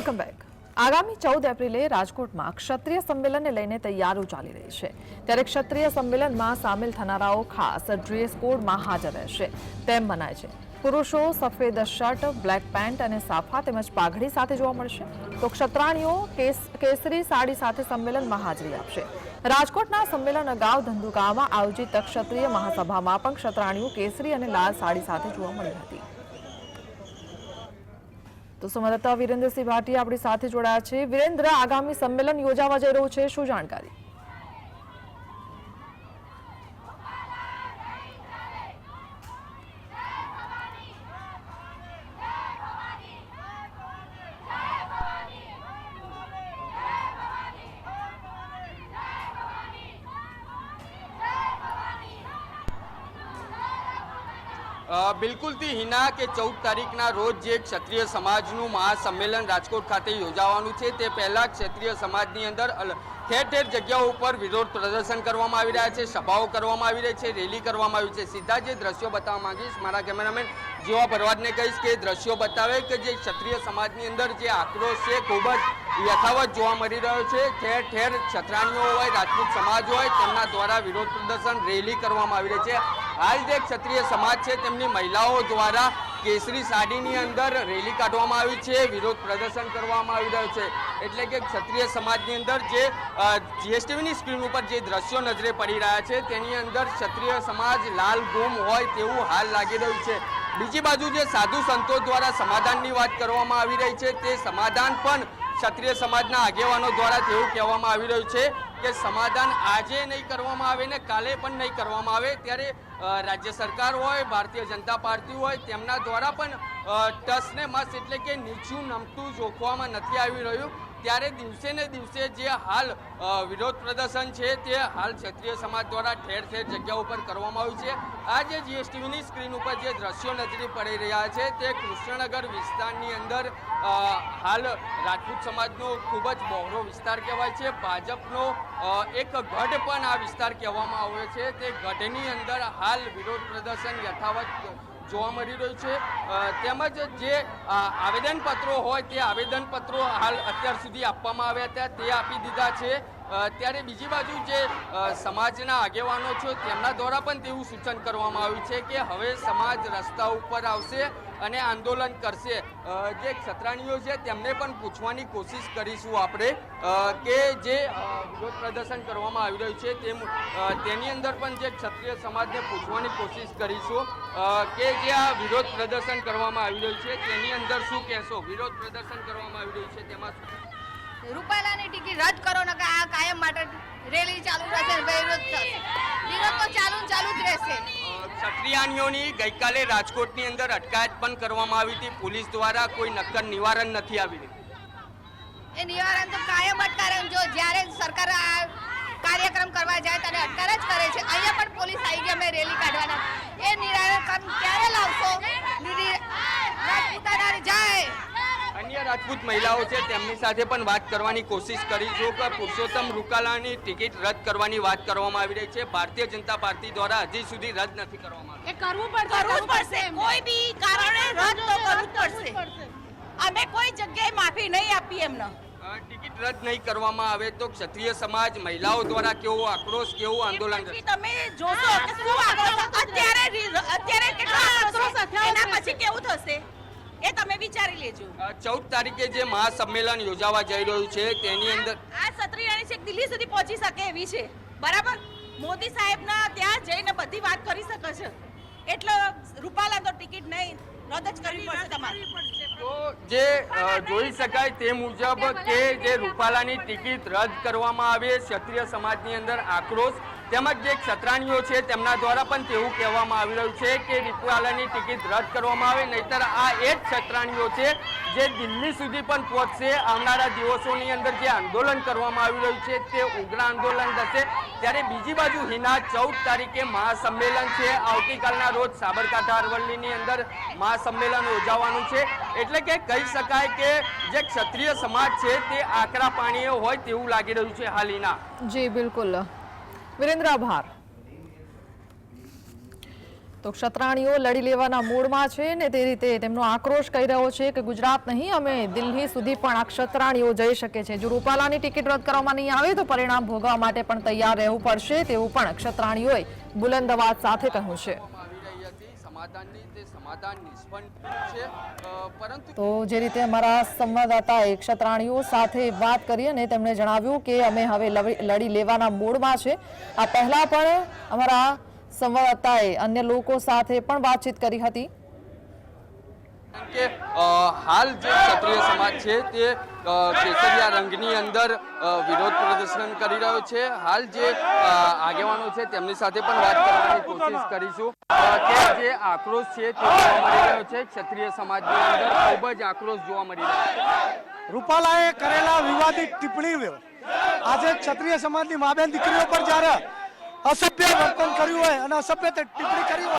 Welcome back. આગામી ચૌદ એપ્રિલે રાજકોટમાં ક્ષત્રિય સંમેલનને લઈને તૈયારીઓ ચાલી રહી છે. ત્યારે ક્ષત્રિય સંમેલનમાં સામેલ થનારાઓ ખાસ ડ્રેસ કોડમાં હાજર રહેશે. તેમ મનાય છે. પુરુષો સફેદ શર્ટ, બ્લેક પેન્ટ અને સાફા તેમજ પાઘડી સાથે જોવા મળશે. તો ક્ષત્રાણીઓ કેસરી સાડી સાથે સંમેલનમાં હાજરી આપશે. રાજકોટના સંમેલન અગાઉ ધંધુકામાં આયોજિત ક્ષત્રિય મહાસભામાં પણ ક્ષત્રાણીઓ કેસરી અને લાલ સાડી સાથે જોવા મળી હતી. તો સંવાદદાતા વિરેન્દ્રસિંહ ભાટી આપણી સાથે જોડાયા છે. વિરેન્દ્ર, આગામી સંમેલન યોજાવા જઈ રહ્યું છે. શું જાણકારી? બિલકુલથી હિના કે ચૌદ તારીખના રોજ જે ક્ષત્રિય સમાજનું મહાસંમેલન રાજકોટ ખાતે યોજાવાનું છે, તે પહેલાં ક્ષત્રિય સમાજની અંદર ઠેર ઠેર જગ્યાઓ ઉપર વિરોધ પ્રદર્શન કરવામાં આવી રહ્યા છે, સભાઓ કરવામાં આવી રહી છે, રેલી કરવામાં આવી છે. સીધા જે દ્રશ્યો બતાવવા માંગીશ, મારા કેમેરામેન જીવા ભરવાડને કહીશ કે દ્રશ્યો બતાવે કે જે ક્ષત્રિય સમાજની અંદર જે આક્રોશ છે, ખૂબ જ યથાવત જોવા મળી રહ્યો છે. ઠેર ઠેર છત્રાણીઓ હોય, રાજપૂત સમાજ હોય, તેમના દ્વારા વિરોધ પ્રદર્શન, રેલી કરવામાં આવી રહી છે. હાલ જે ક્ષત્રિય સમાજ છે, તેમની મહિલાઓ દ્વારા કેસરી સાડીની અંદર રેલી કાઢવામાં આવી છે, વિરોધ પ્રદર્શન કરવામાં આવી રહ્યું છે. એટલે કે ક્ષત્રિય સમાજની અંદર જે જીએસટીવીની સ્ક્રીન ઉપર જે દ્રશ્યો નજરે પડી રહ્યા છે, તેની અંદર ક્ષત્રિય સમાજ લાલ ગુમ હોય તેવું હાલ લાગી રહ્યું છે. બીજી બાજુ જે સાધુ સંતો દ્વારા સમાધાનની વાત કરવામાં આવી રહી છે, તે સમાધાન પણ ક્ષત્રિય સમાજના આગેવાનો દ્વારા તેવું કહેવામાં આવી રહ્યું છે. કે સમાધાન આજે નહીં કરવામાં આવે ને કાલે પણ નહીં કરવામાં આવે, ત્યારે રાજ્ય સરકાર હોય, ભારતીય જનતા પાર્ટી હોય, તેમના દ્વારા પણ ટસને ટસ મસ એટલે કે નીચું નમતું જોખવામાં નથી આવી રહ્યું. ત્યારે દિવસે ને દિવસે જે હાલ વિરોધ પ્રદર્શન છે તે હાલ ક્ષત્રિય સમાજ દ્વારા ઠેર ઠેર જગ્યા ઉપર કરવામાં આવ્યું છે. આ જે જીએસટીવીની સ્ક્રીન ઉપર જે દ્રશ્યો નજરે પડી રહ્યા છે તે કૃષ્ણનગર વિસ્તારની અંદર હાલ રાજપૂત સમાજનો ખૂબ જ બહોળો વિસ્તાર કહેવાય છે. ભાજપનો એક ગઢ પણ આ વિસ્તાર કહેવામાં આવ્યો છે. તે ગઢની અંદર હાલ વિરોધ પ્રદર્શન યથાવત જોવા મળી રહ્યું છે. તેમજ જે આવેદનપત્રો હોય તે આવેદનપત્રો હાલ અત્યાર સુધી આપવામાં આવ્યા હતા, તે આપી દીધા છે. ત્યારે બીજી બાજુ જે સમાજના આગેવાનો છે, તેમના દ્વારા પણ તેવું સૂચન કરવામાં આવ્યું છે કે હવે સમાજ રસ્તા ઉપર આવશે. અને આંદોલન કરશે. જે ક્ષત્રાણીઓ છે, તેમને પણ પૂછવાની કોશિશ કરીશું આપણે. કે જે વિરોધ પ્રદર્શન કરવામાં આવી રહ્યું છે તેમ તેની અંદર પણ જે ક્ષત્રિય સમાજને પૂછવાની કોશિશ કરીશું. કે જે આ વિરોધ પ્રદર્શન કરવામાં આવી રહ્યું છે, તેની અંદર શું કહેશો? વિરોધ પ્રદર્શન કરવામાં આવી રહ્યું છે, તેમાં રૂપાલાની ટિકિટ રદ કરો ને આ કાયમ માટે રેલી ચાલુ રહેશે વિરોધ થશે. વિરોધ તો ચાલુ ચાલુ જ રહેશે. અ, ગઈકાલે રાજકોટની અંદર અટકાયત પણ કરવામાં આવી હતી. પોલીસ દ્વારા કોઈ નક્કર નિવારણ નથી આવી એ નિવારણ તો કાયમ અટકાયમ જો જ્યારે સરકાર કાર્યક્રમ કરવા જાય ત્યારે અટકાર જ કરે છે. અહીંયા પણ પોલીસ આવી ગઈ અમે રેલી કાઢવાના રાજપૂત મહિલાઓ છે તેમની સાથે પણ વાત કરવાની કોશિશ કરીશું કે પુરુષોત્તમ રૂકાલાની ટિકિટ રદ કરવાની વાત કરવામાં આવી રહી છે. ભારતીય જનતા પાર્ટી દ્વારા હજી સુધી રદ નથી કરવામાં એ કરવું પડશે કરવું જ પડશે. કોઈ બી કારણે રદ તો કરવું પડશે. અમે કોઈ જગ્યાએ માફી નહીં આપી એમને. ટિકિટ રદ નહીં કરવામાં આવે તો ક્ષત્રિય સમાજ મહિલાઓ દ્વારા કેવો આક્રોશ કેવું આંદોલન તમે જોશો કે શું આક્રોશ અત્યારે રી- અત્યારે કેટલો આક્રોશ છે એના પછી કેવું થશે એ તમે વિચારી લેજો. ચૌદ તારીખે જે મહાસંમેલન યોજાવા જઈ રહ્યું છે તેની અંદર આ સત્રીરાણી છેક દિલ્હી સુધી પહોંચી શકે એવી છે. બરાબર? મોદી સાહેબના ત્યાં જઈને બધી વાત કરી શકે છે. એટલે રૂપાલા તો ટિકિટ નહીં. રદ જ કરવી પડશે તમારે. તો જે જોઈ શકાય તે મુજબ કે જે રૂપાલાની ટિકિટ રદ કરવામાં આવે ક્ષત્રિય સમાજની અંદર આક્રોશ તેમજ જે ક્ષત્રાણીઓ છે, તેમના દ્વારા પણ તેવું કહેવામાં આવી રહ્યું છે કે રૂપાલાની ટિકિટ રદ કરવામાં આવે, નહીતર આ એ જ ક્ષત્રાણીઓ છે, જે દિલ્હી સુધી પણ પહોંચશે. આવનારા દિવસોની અંદર જે આંદોલન કરવામાં આવી રહ્યું છે, તે ઉગ્ર આંદોલન થશે. ત્યારે બીજી બાજુ હિના ચૌદ તારીખે મહાસંમેલન છે. આવતીકાલના રોજ સાબરકાંઠા અરવલ્લીની અંદર મહાસંમેલન યોજાવાનું છે. એટલે કે કહી શકાય કે જે ક્ષત્રિય સમાજ છે, તે આકરા પાણીએ હોય તેવું લાગી રહ્યું છે હાલ હિના. જી, બિલકુલ. વિરેન્દ્ર, આભાર. તો ક્ષત્રાણીઓ લડી લેવાના મૂડમાં છે ને તે રીતે તેમનો આક્રોશ કહી રહ્યો છે કે ગુજરાત નહીં, અમે દિલ્હી સુધી પણ આ ક્ષત્રાણીઓ જઈ શકે છે. જો રૂપાલાની ટિકિટ રદ કરવામાં નહીં આવે તો પરિણામ ભોગવવા માટે પણ તૈયાર રહેવું પડશે તેવું પણ ક્ષત્રાણીઓએ બુલંદ અવાજ સાથે કહ્યું છે. સમાધાનની તે સમાધાન નિષ્ફળ છે પરંતુ તો જે રીતે અમારા સંવાદદાતાએ એકક્ષત્રાણીઓ સાથે વાત કરી અને તેમણે જણાવ્યું કે અમે હવે લડી લેવાના મૂડમાં છે. આ પહેલા પણ અમારા સંવાદદાતાએ અન્ય લોકો સાથે પણ વાતચીત કરી હતી. કે હાલ જે ક્ષત્રિય સમાજ છે તે કેસરિયા રંગની અંદર વિરોધ પ્રદર્શન કરી રહ્યો છે. હાલ જે આગેવાનો છે તેમની સાથે પણ વાત કરવાની કોશિશ કરીશું. કે જે આક્રોશ છે તે જોવા મળી રહ્યો છે. ક્ષત્રિય સમાજની અંદર ખૂબ જ આક્રોશ જોવા મળી રહ્યો છે. રૂપાલાએ કરેલા વિવાદિત ટિપ્પણી આજે ક્ષત્રિય સમાજની માબેન દીકરીઓ પર જ્યારે અસભ્ય વર્તન કર્યું હોય અને અસભ્ય ટિપ્પણી કરી હોય